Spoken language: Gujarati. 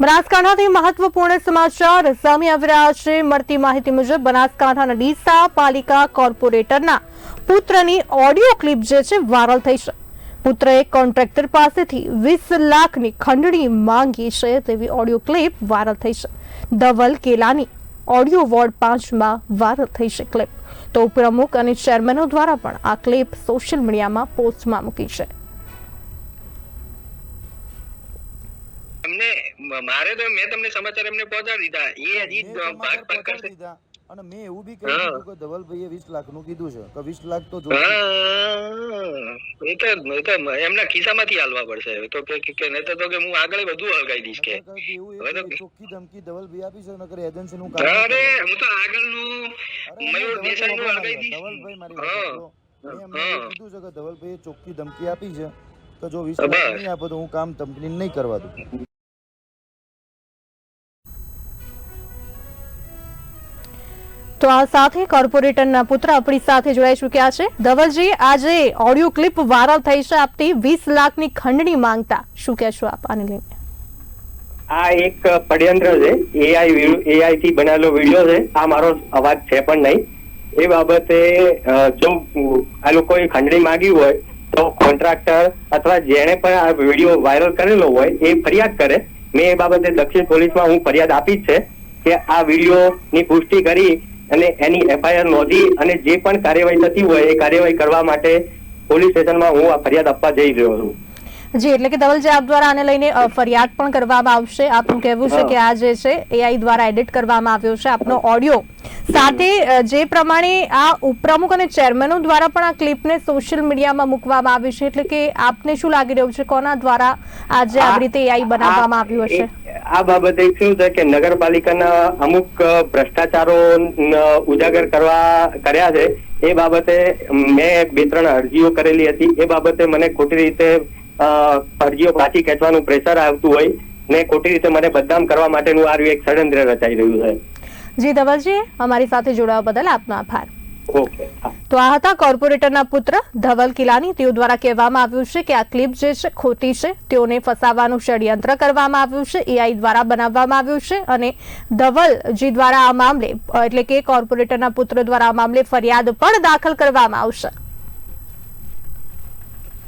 બનાસકાંઠાથી મહત્વપૂર્ણ સમાચાર. સામે આવી રહ્યા છે મળતી માહિતી મુજબ બનાસકાંઠાના ડીસા પાલિકા કોર્પોરેટરના પુત્રની ઓડિયો ક્લિપ જે છે વાયરલ થઈ છે. પુત્રએ કોન્ટ્રાક્ટર પાસેથી વીસ લાખની ખંડણી માંગી છે તેવી ઓડિયો ક્લિપ વાયરલ થઈ છે. ધવલ કેલાની ઓડિયો વોર્ડ પાંચમાં વાયરલ થઈ છે ક્લિપ. તો પ્રમુખ અને ચેરમેનો દ્વારા પણ આ ક્લિપ સોશિયલ મીડિયામાં પોસ્ટમાં મૂકી છે. મારે તો મેં તમને સમાચાર એમને પહોંચાડી દીધા. એ હજી ભાગ ભાગ કરશે. અને મેં એવું બી કહ્યું. કે ધવલભાઈએ વીસ લાખનું કીધું છે. કે વીસ લાખ તો એ તો એ તો એમના ખિસ્સામાંથી હાલવા પડશે. તો કે કે નહીં તો કે હું આગળ બધું હલગાઈ દઈશ કે. ચોખ્ખી ધમકી ધવલભાઈ આપી છે નકર એજન્સીનું કામ અરે. હું તો આગળનું મયુર દેસાઈ નું હલગાઈ દઈશ. ધવલભાઈ મારી. વાત કીધું છે કે ધવલભાઈએ ચોખ્ખી ધમકી આપી છે. તો જો વીસ લાખ નહીં આપો તો હું કામ કંપની નહીં કરવા દઉં. તો આ સાથે કોર્પોરેટરના પુત્ર આપણી સાથે જોડાઈ ચૂક્યા છે. ધવલજી, આજે ઓડિયો ક્લિપ વાયરલ થઈ છે. આપતી વીસ લાખની ખંડણી માંગતા શું કહેશો આપ આને લઈને? આ એક પડયંત્ર છે. એઆઈ એઆઈ થી બનાવેલો વીડિયો છે. આ મારો અવાજ છે પણ નહીં. એ બાબતે જો આ લોકોએ ખંડણી માંગી હોય, તો કોન્ટ્રાક્ટર અથવા જેણે પણ આ વીડિયો વાયરલ કરેલો હોય, એ ફરિયાદ કરે. મેં એ બાબતે દક્ષિણ પોલીસમાં હું ફરિયાદ આપી છે કે આ વિડીયોની પુષ્ટિ કરી અને એની એફઆઈઆર નોંધી અને જે પણ કાર્યવાહી થતી હોય એ કાર્યવાહી કરવા માટે પોલીસ સ્ટેશનમાં હું આ ફરિયાદ આપવા જઈ રહ્યો છું. જી એટલે કે ધવલજી આપ દ્વારા આને લઈને ફરિયાદ પણ કરવામાં આવશે. આપનું કહેવું છે કે આ જે છે એઆઈ દ્વારા એડિટ કરવામાં આવ્યો છે. આપનો ઓડિયો સાથે જે પ્રમાણે આ ઉપપ્રમુખ અને ચેરમેનો દ્વારા પણ આ ક્લિપને સોશિયલ મીડિયામાં મૂકવામાં આવી છે. એટલે કે આપને શું લાગી રહ્યું છે? કોના દ્વારા આજે આવી રીતે એઆઈ બનાવવામાં આવ્યું હશે? આ- બાબતે શું છે કે નગરપાલિકાના અમુક ભ્રષ્ટાચારો ઉજાગર કરવા કર્યા છે, એ બાબતે મેં બે, ત્રણ અરજીઓ કરેલી હતી. એ બાબતે મને ખોટી રીતે અરજીઓ પાછી ખેંચવાનું પ્રેશર આવતું હોય ને ખોટી રીતે મને બદનામ કરવા માટેનું આ એક ષડયંત્ર રચાઈ રહ્યું છે. જી ધવલજી, અમારી સાથે જોડાવા બદલ આપનો આભાર. તો આ હતા કોર્પોરેટરના પુત્ર ધવલ કિલાની. તેઓ દ્વારા કહેવામાં આવ્યું છે કે આ ક્લિપ જે છે ખોટી છે. તેઓને ફસાવવાનું ષડયંત્ર કરવામાં આવ્યું છે. એઆઈ દ્વારા બનાવવામાં આવ્યું છે અને ધવલજી દ્વારા આ મામલે, એટલે કે કોર્પોરેટરના પુત્ર દ્વારા આ મામલે ફરિયાદ પણ દાખલ કરવામાં આવશે.